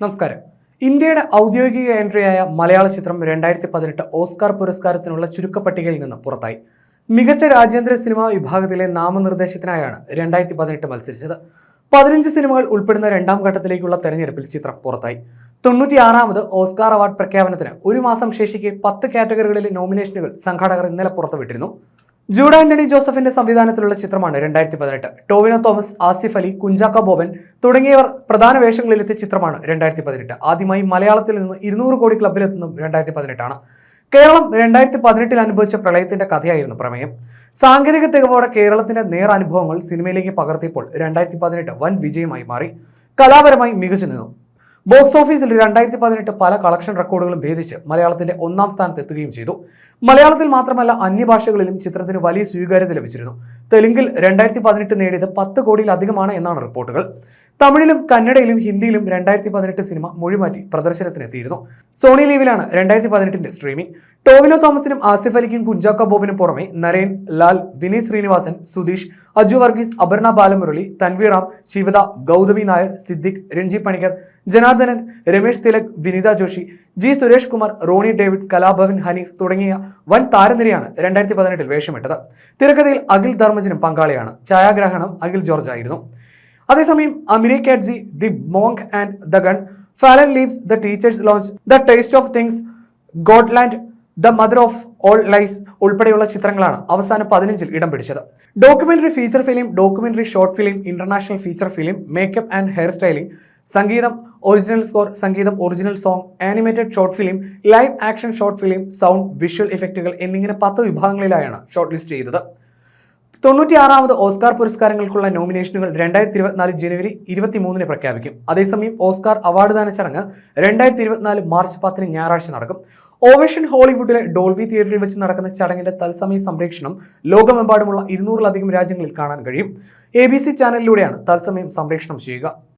നമസ്കാരം. ഇന്ത്യയുടെ ഔദ്യോഗിക എൻട്രിയായ മലയാള ചിത്രം രണ്ടായിരത്തി പതിനെട്ട് ഓസ്കാർ പുരസ്കാരത്തിനുള്ള ചുരുക്കപ്പട്ടികയിൽ നിന്ന് പുറത്തായി. മികച്ച രാജ്യാന്തര സിനിമാ വിഭാഗത്തിലെ നാമനിർദ്ദേശത്തിനായാണ് രണ്ടായിരത്തി പതിനെട്ട് മത്സരിച്ചത്. പതിനഞ്ച് സിനിമകൾ ഉൾപ്പെടുന്ന രണ്ടാം ഘട്ടത്തിലേക്കുള്ള തെരഞ്ഞെടുപ്പിൽ ചിത്രം പുറത്തായി. തൊണ്ണൂറ്റിയാറാമത് ഓസ്കാർ അവാർഡ് പ്രഖ്യാപനത്തിന് ഒരു മാസം ശേഷിക്കെ പത്ത് കാറ്റഗറികളിലെ നോമിനേഷനുകൾ സംഘാടകർ ഇന്നലെ പുറത്തുവിട്ടിരുന്നു. ജൂഡ് ആന്റണി ജോസഫിന്റെ സംവിധാനത്തിലുള്ള ചിത്രമാണ് രണ്ടായിരത്തി പതിനെട്ട് ടോവിനോ തോമസ് ആസിഫ് അലി കുഞ്ചാക്ക ബോബൻ തുടങ്ങിയവർ പ്രധാന വേഷങ്ങളിലെത്തിയ ചിത്രമാണ് രണ്ടായിരത്തി പതിനെട്ട് ആദ്യമായി മലയാളത്തിൽ നിന്ന് ഇരുന്നൂറ് കോടി ക്ലബിലെത്തുന്നതും രണ്ടായിരത്തി പതിനെട്ടാണ് കേരളം രണ്ടായിരത്തി പതിനെട്ടിൽ അനുഭവിച്ച പ്രളയത്തിന്റെ കഥയായിരുന്നു പ്രമേയം. സാങ്കേതിക തികവോടെ കേരളത്തിന്റെ നേർ അനുഭവങ്ങൾ സിനിമയിലേക്ക് പകർത്തിയപ്പോൾ രണ്ടായിരത്തി പതിനെട്ട് വൻ വിജയമായി മാറി. കലാപരമായി മികച്ചു നിന്നു. ബോക്സ് ഓഫീസിൽ രണ്ടായിരത്തി പതിനെട്ട് പല കളക്ഷൻ റെക്കോർഡുകളും ഭേദിച്ച് മലയാളത്തിന്റെ ഒന്നാം സ്ഥാനത്ത് എത്തുകയും ചെയ്തു. മലയാളത്തിൽ മാത്രമല്ല അന്യഭാഷകളിലും ചിത്രത്തിന് വലിയ സ്വീകാര്യത ലഭിച്ചിരുന്നു. തെലുങ്കിൽ രണ്ടായിരത്തി പതിനെട്ട് നേടിയത് പത്ത് കോടിയിലധികമാണ് എന്നാണ് റിപ്പോർട്ടുകൾ. തമിഴിലും കന്നഡയിലും ഹിന്ദിയിലും രണ്ടായിരത്തി പതിനെട്ട് സിനിമ മൊഴിമാറ്റി പ്രദർശനത്തിനെത്തിയിരുന്നു. സോണി ലീവിലാണ് രണ്ടായിരത്തി പതിനെട്ടിന്റെ സ്ട്രീമിംഗ് ടോവിനോ തോമസിനും ആസിഫ് അലിക്കും കുഞ്ചാക്ക ബോബിനും പുറമെ നരേൻ ലാൽ വിനീത് ശ്രീനിവാസൻ സുധീഷ് അജു വർഗീസ് അപർണ ബാലമുരളി തൻവീറാം ശിവദ ഗൗതമി നായർ സിദ്ദിഖ് രഞ്ജി പണിക്കർ ജനാർദ്ദനൻ രമേശ് തിലക് വിനിത ജോഷി ജി സുരേഷ് കുമാർ റോണി ഡേവിഡ് കലാഭവൻ ഹനീഫ് തുടങ്ങിയ വൻ താരനിരയാണ് രണ്ടായിരത്തി പതിനെട്ടിൽ വേഷമിട്ടത്. തിരക്കഥയിൽ അഖിൽ ധർമ്മജനും പങ്കാളിയാണ്. ഛായാഗ്രഹണം അഖിൽ ജോർജ് ആയിരുന്നു. അതേസമയം Amerikatsi the monk and the gun. Fallen leaves the teachers' lounge the taste of things Godland the mother of all lies ഉൾപ്പെടെയുള്ള ചിത്രങ്ങളാണ് അവസാന പതിനഞ്ചിൽ ഇടം പിടിച്ചത്. Documentary feature film documentary short film international feature film makeup and hair styling സംഗീതം original score സംഗീതം original song animated short film live action short film sound visual ഇഫക്റ്റുകൾ എന്നിങ്ങനെ പത്ത് വിഭാഗങ്ങളിലായാണ് ഷോർട്ട് ലിസ്റ്റ് ചെയ്തത്. തൊണ്ണൂറ്റിയാറാമത് ഓസ്കാർ പുരസ്കാരങ്ങൾക്കുള്ള നോമിനേഷനുകൾ രണ്ടായിരത്തി ഇരുപത്തിനാല് ജനുവരി ഇരുപത്തിമൂന്നിന് പ്രഖ്യാപിക്കും. അതേസമയം ഓസ്കാർ അവാർഡ് ദാന ചടങ്ങ് രണ്ടായിരത്തി ഇരുപത്തിനാല് മാർച്ച് പത്തിന് ഞായറാഴ്ച നടക്കും. ഓവേഷൻ ഹോളിവുഡിലെ ഡോൾബി തിയേറ്ററിൽ വെച്ച് നടക്കുന്ന ചടങ്ങിന്റെ തത്സമയ സംപ്രേക്ഷണം ലോകമെമ്പാടുമുള്ള ഇരുന്നൂറിലധികം രാജ്യങ്ങളിൽ കാണാൻ കഴിയും. എ ചാനലിലൂടെയാണ് തത്സമയം സംപ്രേഷണം ചെയ്യുക.